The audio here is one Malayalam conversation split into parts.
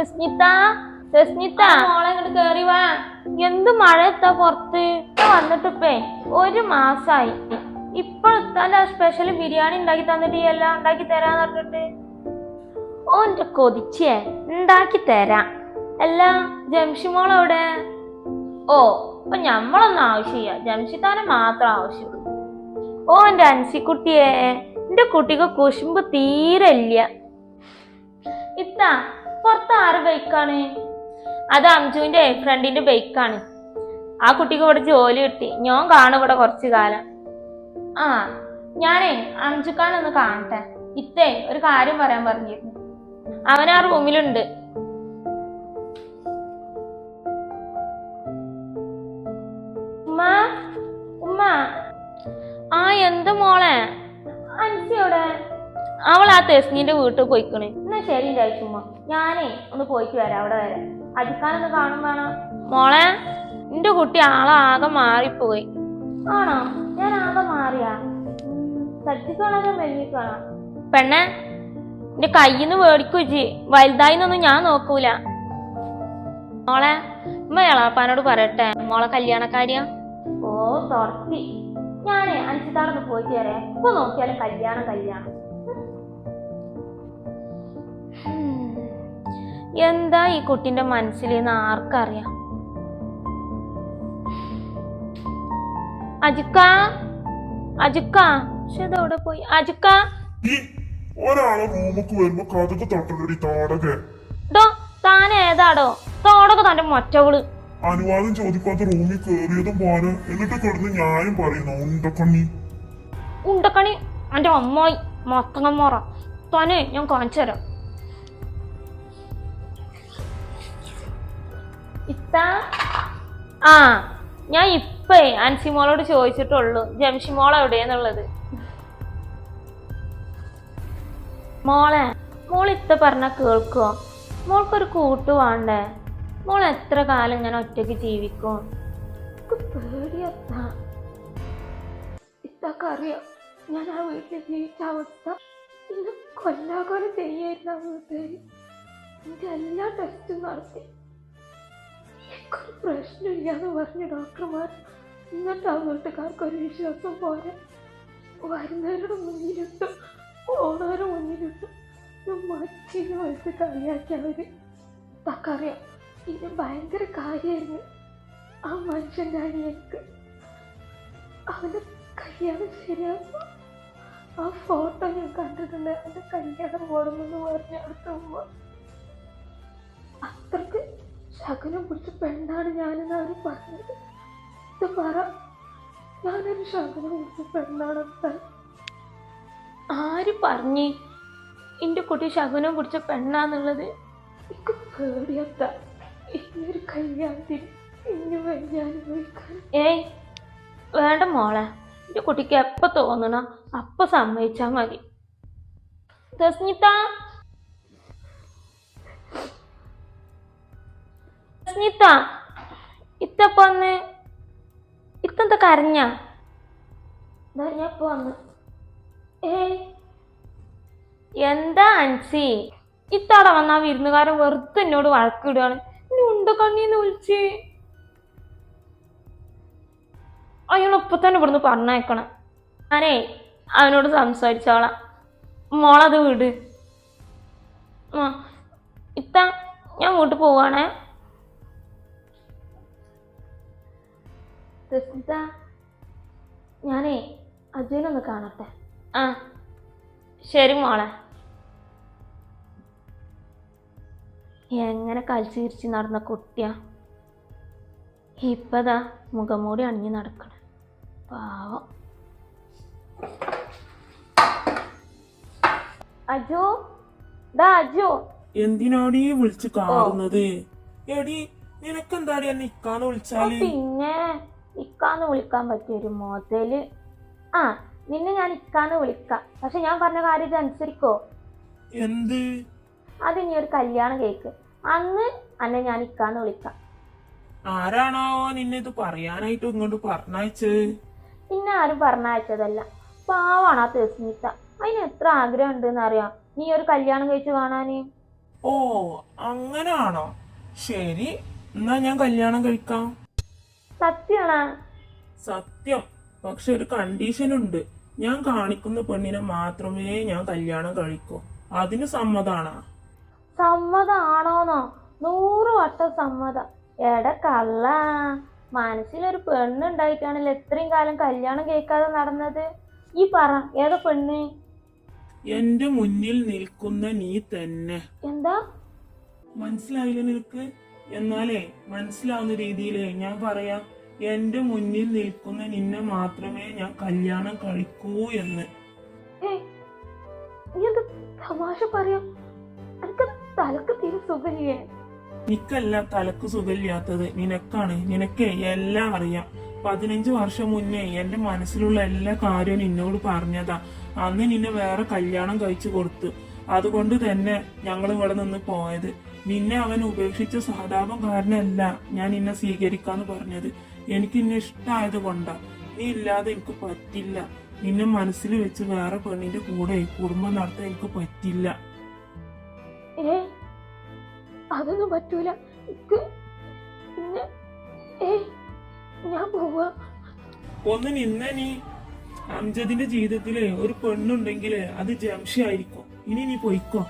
രസ്മിത രസ്മിത മോളെ ഇങ്ങോട്ട് കേറി വാ. എന്ത് മഴ എത്താ പുറത്ത് വന്നിട്ടിപ്പേ ഒരു മാസായി. ഇപ്പൊ ഇത്തല്ല സ്പെഷ്യൽ ബിരിയാണി ഉണ്ടാക്കി തന്നിട്ട് ഈ എല്ലാം ഉണ്ടാക്കി തരാന്ന് പറഞ്ഞിട്ട്. ഓന്റെ കൊതിച്ചേ. ഉണ്ടാക്കി തരാം. അല്ല ജംഷി മോൾ എവിടെ? ഓ അപ്പൊ ഞമ്മളൊന്നും ആവശ്യമില്ല. ജംഷിത്താനെ മാത്രം ആവശ്യമുള്ളൂ ഓ എന്റെ അൻസിക്കുട്ടിയെ. എന്റെ കുട്ടിക്ക് കുശുമ്പ് തീരല്ല ഇത്ത പുറത്ത് ആറ് ബൈക്കാണ്? അത് അംജുവിന്റെ ഫ്രണ്ടിന്റെ ബൈക്കാണ് ആ കുട്ടിക്ക് ഇവിടെ ജോലി കിട്ടി. ഞാൻ കാണും ഇവിടെ കുറച്ച് കാലം. ആ ഞാനേ അംജുക്കാനൊന്ന് കാണട്ടെ. ഇത്തേ ഒരു കാര്യം പറയാൻ പറഞ്ഞിരുന്നു. അവൻ ആ റൂമിലുണ്ട്. ഉമ്മ ഉമ്മ. ആ എന്ത് മോളെ? അൻസിയോടെ? അവൾ ആ തെസ്നീന്റെ വീട്ടിൽ പോയിക്കണ്. എന്നാ ശരി ചുമ്മാ. ഞാനേ ഒന്ന് പോയിട്ട് വരാം അവിടെ വരെ. അജിക്കാനൊന്ന് കാണും മോളെ എന്റെ കുട്ടി ആളാകെ മാറിപ്പോയി. ആണോ? ഞാൻ ആകെ മാറിയാ? സജ്ജിക്കാണോ മെല്ലിക്കാണോ പെണ്ണെ എന്റെ കയ്യിന്ന് മേടിക്കുജി വലുതായിന്നൊന്നും ഞാൻ നോക്കൂല. മോളെ ഉമ്മ എളാപ്പാനോട് പറയട്ടെ. മോളെ കല്യാണക്കാരിയാ? ഓ തുറത്തി ഞാനേ അഞ്ചിത്താടൊന്ന് പോയിട്ട് വരാം. ഇപ്പൊ നോക്കിയാലും കല്യാണം കല്യാണം. എന്താ ഈ കുട്ടിന്റെ മനസ്സിൽ നിന്ന് ആർക്കറിയാം? അജുക്ക അജുക്ക ഇതെവിടെ പോയി. അജുക്ക. ഈ ഒരാളെ റൂമുക്ക് വരുമ്പോ കഥക്ക് തൊട്ടലടി താടകെ. ഡോ താൻ ഏതാടോ? തന്റെ മൊറ്റവൾ. അനുവാദം ചോദിക്കാത്ത റൂമിൽ കേറിയതും പോന് എന്നിട്ട് കിടന്ന് ന്യായം പറയുന്നു ഉണ്ടക്കണി ഉണ്ടക്കണി എന്റെ അമ്മായി മത്തങ്ങമ്മോറ തന്നെ ഞാൻ കാണിച്ചു തരാം ഇത്ത ആ ഞാൻ ഇപ്പേ അൻസിമോളോട് ചോദിച്ചിട്ടുള്ളൂ. ജംഷിമോൾ എവിടെയെന്നുള്ളത്? മോളെ മോൾ ഇത്ത പറഞ്ഞ കേൾക്കോ? മോൾക്കൊരു കൂട്ട് വേണ്ടേ? മോൾ എത്ര കാലം ഇങ്ങനെ ഒറ്റയ്ക്ക് ജീവിക്കും? പേടിയത്താ ഇതൊക്കെ അറിയാം ഞാൻ ആ വീട്ടിൽ ജീവിച്ച അവസ്ഥ ഇന്ന് കൊല്ലാകൊല ചെയ്യായിരുന്നു ആ വീട്ടുകാർ എല്ലാ ടെസ്റ്റും നടത്തി. എനിക്കൊരു പ്രശ്നമില്ലാന്ന് പറഞ്ഞ ഡോക്ടർമാർ എന്നിട്ട് ആ വീട്ടുകാർക്ക് ഒരു വിശ്വാസം പോരാ വരുന്നവരുടെ മുന്നിലിട്ടും പോണവരുടെ മുന്നിലിട്ടും മച്ചിന് വയസ്സ് കളിയാക്കി അവർ. തക്കറിയാം ഇത് ഭയങ്കര കാര്യമായിരുന്നു. ആ മനുഷ്യന്റെ അനിയക്ക് അവന് കല്യാണം ശരിയാകും ആ ഫോട്ടോ ഞാൻ കണ്ടിട്ടുണ്ട്. അവന്റെ കല്യാണം പോകണമെന്ന് പറഞ്ഞ അടുത്ത ഉമ്മ അത്രയ്ക്ക് ശകുനം പിടിച്ച പെണ്ണാണ് ഞാനെന്ന് അവർ പറഞ്ഞത്. ഇത് പറ. ഞാനൊരു ശകുനെ പിടിച്ച പെണ്ണാണ് ആര് പറഞ്ഞേ? എന്റെ കുട്ടി ശകുനം പിടിച്ച പെണ്ണാന്നുള്ളത്? എനിക്ക് പേടിയത്ത. ഇനിയൊരു കല്യാണത്തിന് ഇനി അനുഭവിക്കാൻ ഏയ് വേണ്ട മോളെ. എന്റെ കുട്ടിക്ക് എപ്പോൾ തോന്നണം അപ്പം സമ്മതിച്ചാൽ മതി. തസ്നിത തസ്നിത ഇത്തപ്പ വന്ന് ഇത്തെന്താ കരഞ്ഞ? ഞാൻ ഇപ്പൊ വന്ന് എന്താ അൻസി? ഇത്തവിടെ വന്ന ആ വിരുന്നുകാരൻ വെറുതെ എന്നോട് വഴക്കിടുകയാണ് ഇനി ഉണ്ട കണ്ണീന്ന് വിളിച്ച്? അയാൾ ഇപ്പൊ തന്നെ ഇവിടുന്ന് പറഞ്ഞേക്കണം ഞാനേ അവനോട് സംസാരിച്ചോളാം. മോളത് വിട്. ആ ഇത്ത ഞാൻ വീട്ടിൽ പോവാണേ. രസ്മിത ഞാനേ അജയനൊന്ന് കാണട്ടെ? ആ ശരി മോളെ. എങ്ങനെ കളിച്ച് നടന്ന കുട്ടിയാ? ഇപ്പതാ മുഖംമൂടി അണിഞ്ഞു നടക്കണം. പാവം. അജു ദാ അജു. എന്തിനാടി ഈ വിളിച്ച് കാറുന്നത് എടി നിനക്കെന്താടി എന്നെ ഇക്കാന്ന് വിളിച്ചാൽ? പിന്നെ ഇക്കാന്ന് വിളിക്കാൻ പറ്റിയ ഒരു മോതൽ ആ നിന്നെ ഞാൻ ഇക്കാന്ന് വിളിക്കാം. പക്ഷെ ഞാൻ പറഞ്ഞ കാര്യം ഇത് അനുസരിക്കോ? എന്ത്? അത് ഇനി ഒരു കല്യാണം കേക്ക്. അന്ന് അന്നെ ഞാൻ ഇക്കാന്ന് വിളിക്കാം. ആരാണോ നിന്നെ ഇത് പറയാനായിട്ട് ഇങ്ങോട്ട് പറഞ്ഞയച്ചത്? പിന്നെ ആരും പറഞ്ഞയച്ചതല്ല. പാവാണ് ആ തെസ്മിത്ത അതിന് എത്ര ആഗ്രഹം ഉണ്ടെന്ന് അറിയാം നീ ഒരു കല്യാണം കഴിച്ച് കാണാന്. ഓ അങ്ങനാണോ? ശരി എന്നാ ഞാൻ കല്യാണം കഴിക്കാം. സത്യാണാ. സത്യം. പക്ഷെ ഒരു കണ്ടീഷൻ ഉണ്ട് ഞാൻ കാണിക്കുന്ന പെണ്ണിനെ മാത്രമേ ഞാൻ കല്യാണം കഴിക്കൂ. അതിന് സമ്മതാണോ. സമ്മതാണോന്നോ? നൂറ് വട്ടം സമ്മതം. എട കള്ള. മനസ്സിലൊരു പെണ്ണുണ്ടായിട്ടാണല്ലോ ഇത്രയും കാലം കല്യാണം കേൾക്കാതെ നടന്നത്. ഈ പറ ഏതാ പെണ്ണ്? എന്റെ മുന്നിൽ നിൽക്കുന്ന നീ തന്നെ. എന്താ? മനസ്സിലായില്ല നിനക്ക്? എന്നാലേ മനസ്സിലാവുന്ന രീതിയിലേ ഞാൻ പറയാം. എന്റെ മുന്നിൽ നിൽക്കുന്ന നിന്നെ മാത്രമേ ഞാൻ കല്യാണം കഴിക്കൂ എന്ന്. തമാശ പറയാ? തലക്ക് തീരെ സുഖമില്ലേ? നിക്കല്ല തലക്ക് സുഖമില്ലാത്തത്. നിനക്കാണ്. നിനക്ക് എല്ലാം അറിയാം. പതിനഞ്ച് വർഷം മുന്നേ എന്റെ മനസ്സിലുള്ള എല്ലാ കാര്യവും നിന്നോട് പറഞ്ഞതാ. അന്ന് നിന്നെ വേറെ കല്യാണം കഴിച്ചു കൊടുത്തു. അതുകൊണ്ട് തന്നെ ഞങ്ങൾ ഇവിടെ നിന്ന് പോയത്. നിന്നെ അവൻ ഉപേക്ഷിച്ച സഹതാപം കാരണമല്ല ഞാൻ നിന്നെ സ്വീകരിക്കാന്ന് പറഞ്ഞത്. എനിക്ക് നിന്നെ ഇഷ്ടമായത് കൊണ്ടാ. നീ ഇല്ലാതെ എനിക്ക് പറ്റില്ല. നിന്നെ മനസ്സിൽ വെച്ച് വേറെ പെണ്ണിന്റെ കൂടെ കുടുംബം നടത്താൻ എനിക്ക് പറ്റില്ല. അതൊന്നും പറ്റൂല. ഞാൻ പോവാ. ഒന്ന് നിന്ന നീ അംജദിന്റെ ജീവിതത്തിൽ ഒരു പെണ്ണുണ്ടെങ്കിൽ അത് ജംഷി ആയിരിക്കും. ഇനി നീ പൊയ്ക്കോ.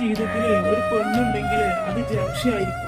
ജീവിതത്തിൽ ഒരു പെണ്ണുണ്ടെങ്കിൽ അത് ജംഷി ആയിരിക്കും